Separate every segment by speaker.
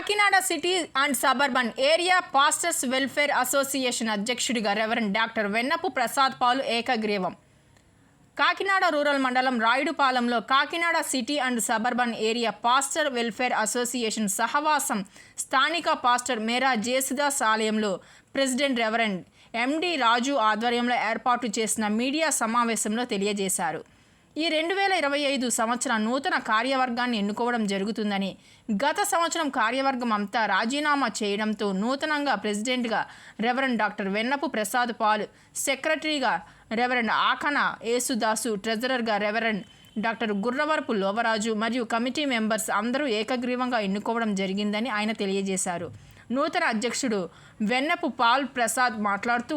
Speaker 1: Kakinada city and suburban area pastors welfare association అధ్యక్షుడిగా reverend doctor Vennapu Prasad పాలు ఏకగ్రీవం. Kakinada rural మండలం రాయుడుపాలెంలో Kakinada city and suburban area pastor welfare association సహవాసం స్థానిక pastor మేరా జేసుదాస్ ఆలయంలో ప్రెసిడెంట్ రెవరెండ్ ఎండి రాజు ఆధ్వర్యంలో ఏర్పాటు చేసిన మీడియా సమావేశంలో తెలియజేశారు. ఈ రెండు వేల ఇరవై ఐదు సంవత్సరం నూతన కార్యవర్గాన్ని ఎన్నుకోవడం జరుగుతుందని గత సంవత్సరం కార్యవర్గం అంతా రాజీనామా చేయడంతో నూతనంగా ప్రెసిడెంట్గా reverend doctor Vennapu Prasad Paul సెక్రటరీగా రెవరెండ్ ఆఖన యేసుదాసు ట్రెజరర్గా రెవరెండ్ డాక్టర్ గుర్రవరపు లోవరాజు మరియు కమిటీ మెంబర్స్ అందరూ ఏకగ్రీవంగా ఎన్నుకోవడం జరిగిందని ఆయన తెలియజేశారు. నూతన అధ్యక్షుడు వెన్నపు పాల్ ప్రసాద్ మాట్లాడుతూ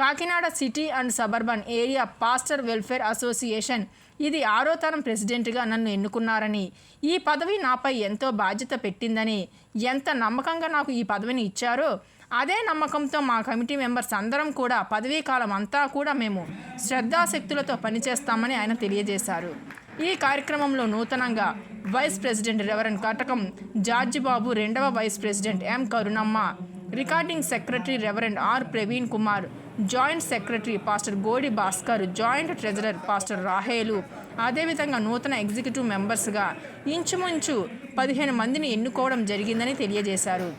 Speaker 1: Kakinada city and suburban area pastor welfare association. ఇది ఆరో తరం ప్రెసిడెంట్గా నన్ను ఎన్నుకున్నారని. ఈ పదవి నాపై ఎంతో బాధ్యత పెట్టిందని. ఎంత నమ్మకంగా నాకు ఈ పదవిని ఇచ్చారో అదే నమ్మకంతో మా కమిటీ మెంబర్స్ అందరం కూడా పదవీ కాలం అంతా కూడా మేము శ్రద్ధాశక్తులతో పనిచేస్తామని ఆయన తెలియజేశారు. ఈ కార్యక్రమంలో నూతనంగా vice president reverend Katakam Georgebabu రెండవ vice president M Karunamma recording secretary reverend R Praveen Kumar joint secretary pastor Godi Bhaskar joint treasurer pastor Rahelu. అదేవిధంగా నూతన ఎగ్జిక్యూటివ్ మెంబర్స్గా ఇంచుమించు పదిహేను మందిని ఎన్నుకోవడం జరిగిందని తెలియజేశారు.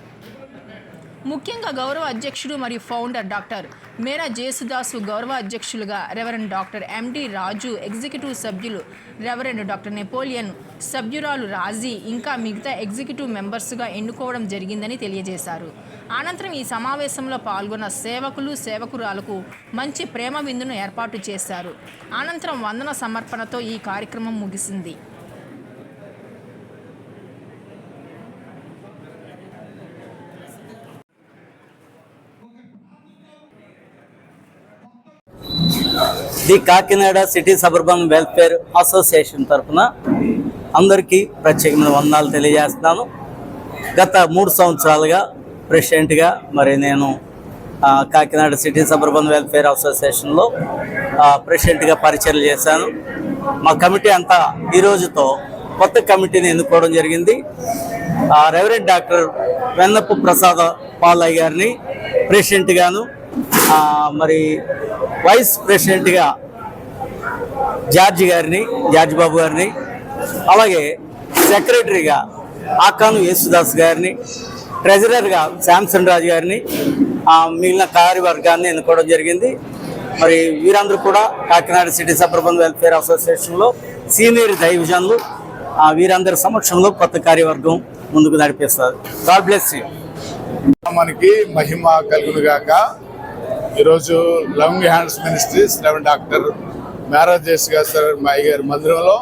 Speaker 1: ముఖ్యంగా గౌరవ అధ్యక్షుడు మరియు ఫౌండర్ డాక్టర్ మేరా జేసుదాసు గౌరవ అధ్యక్షులుగా reverend doctor MD Raju executive సభ్యులు రెవరెండ్ డాక్టర్ నెపోలియన్ సభ్యురాలు రాజీ ఇంకా మిగతా ఎగ్జిక్యూటివ్ మెంబర్స్గా ఎన్నుకోవడం జరిగిందని తెలియజేశారు. అనంతరం ఈ సమావేశంలో పాల్గొన్న సేవకులు సేవకురాలకు మంచి ప్రేమ విందును ఏర్పాటు చేశారు. అనంతరం వందన సమర్పణతో ఈ కార్యక్రమం ముగిసింది.
Speaker 2: The Kakinada city suburban welfare association తరఫున అందరికీ ప్రత్యేకమైన వందనాలు తెలియజేస్తున్నాను. గత మూడు సంవత్సరాలుగా ప్రెసిడెంట్గా మరి నేను కాకినాడ సిటీ సబర్బన్ వెల్ఫేర్ అసోసియేషన్లో ప్రెసిడెంట్గా పరిచయం చేశాను. మా కమిటీ అంతా ఈ రోజుతో కొత్త కమిటీని ఎన్నుకోవడం జరిగింది. రెవరెంట్ డాక్టర్ వెన్నప్పు ప్రసాద పాలయ్య గారిని ప్రెసిడెంట్గాను మరి వైస్ ప్రెసిడెంట్గా జార్జి గారిని జార్జి బాబు గారిని అలాగే సెక్రటరీగా ఆకాను యేసుదాస్ గారిని ట్రెజరర్గా శాంసన్ రాజు గారిని మిగిలిన మిగిలిన కార్యవర్గాన్ని ఎన్నుకోవడం జరిగింది. మరి వీరందరూ కూడా కాకినాడ సిటీ సబర్బన్ వెల్ఫేర్ అసోసియేషన్లో సీనియర్ డైవిజన్లు ఆ, వీరందరి సమక్షంలో కొత్త కార్యవర్గం ముందుకు నడిపిస్తారు. God bless you.
Speaker 3: మనకి మహిమ కలుగునుగాక ఈరోజు loving hands ministries eleven doctor marriages గారు మా గారి మందిరంలో.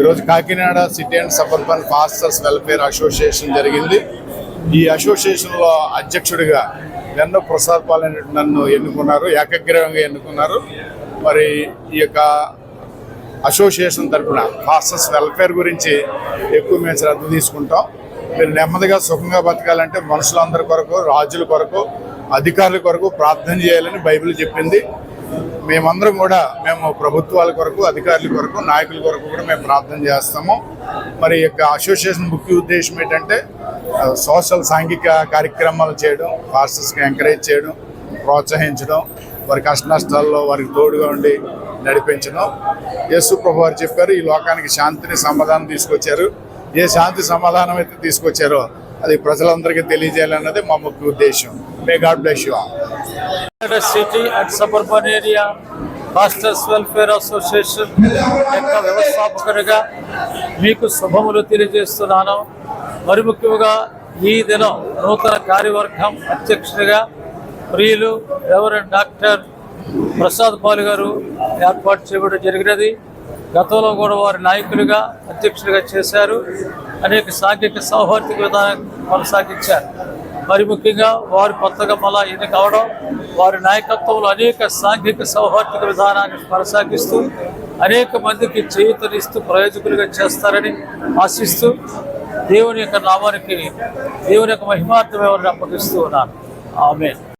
Speaker 3: ఈరోజు Kakinada city and suburban pastors welfare association జరిగింది. ఈ అసోసియేషన్లో అధ్యక్షుడిగా వెన్న ప్రసాద్ పాలన నన్ను ఎన్నుకున్నారు ఏకగ్రీవంగా ఎన్నుకున్నారు. మరి ఈ యొక్క అసోసియేషన్ తరఫున పాస్టర్స్ వెల్ఫేర్ గురించి ఎక్కువ మేము శ్రద్ధ తీసుకుంటాం. మీరు నెమ్మదిగా సుఖంగా బతకాలంటే మనుషులందరి కొరకు రాజుల కొరకు అధికారుల కొరకు ప్రార్థన చేయాలని బైబిల్ చెప్పింది. మేమందరం కూడా మేము ప్రభుత్వాల కొరకు అధికారుల కొరకు నాయకుల కొరకు కూడా మేము ప్రార్థన చేస్తాము. మరి యొక్క అసోసియేషన్ ముఖ్య ఉద్దేశం ఏంటంటే సోషల్ సాంఘిక కార్యక్రమాలు చేయడం పాస్టర్స్కి ఎంకరేజ్ చేయడం ప్రోత్సహించడం వారి కష్ట నష్టాల్లో వారికి తోడుగా ఉండి నడిపించడం. యేసు ప్రభు వారు చెప్పారు ఈ లోకానికి శాంతిని సమాధానం తీసుకొచ్చారు. ఏ శాంతి సమాధానం అయితే తీసుకొచ్చారో అది ప్రజలందరికీ తెలియజేయాలన్నది మా ముఖ్య ఉద్దేశం. May God bless you
Speaker 4: city and suburban area masters welfare association యొక్క వ్యవస్థాపకుడిగా మీకు శుభములు తెలియజేస్తున్నాను. మరి ముఖ్యంగా ఈ దినం నూతన కార్యవర్గం అధ్యక్షుడిగా ప్రియులు రెవరెండ్ డాక్టర్ ప్రసాద్ పాల్ గారు ఏర్పాటు చేయడం జరిగినది. గతంలో కూడా వారి నాయకులుగా అధ్యక్షుడిగా చేశారు. అనేక సాంఘిక సౌహార్దిక విధానం కొనసాగించారు. మరి ముఖ్యంగా వారు కొత్తగా మళ్ళా ఎన్ని కావడం వారి నాయకత్వంలో అనేక సాంఘిక సౌహార్దిక విధానాన్ని కొనసాగిస్తూ అనేక మందికి చేయూతనిస్తూ ప్రయోజకులుగా చేస్తారని ఆశిస్తూ దేవుని యొక్క నామానికి దేవుని యొక్క మహిమార్థమే వారిని అప్పగిస్తూ ఉన్నాను. ఆమె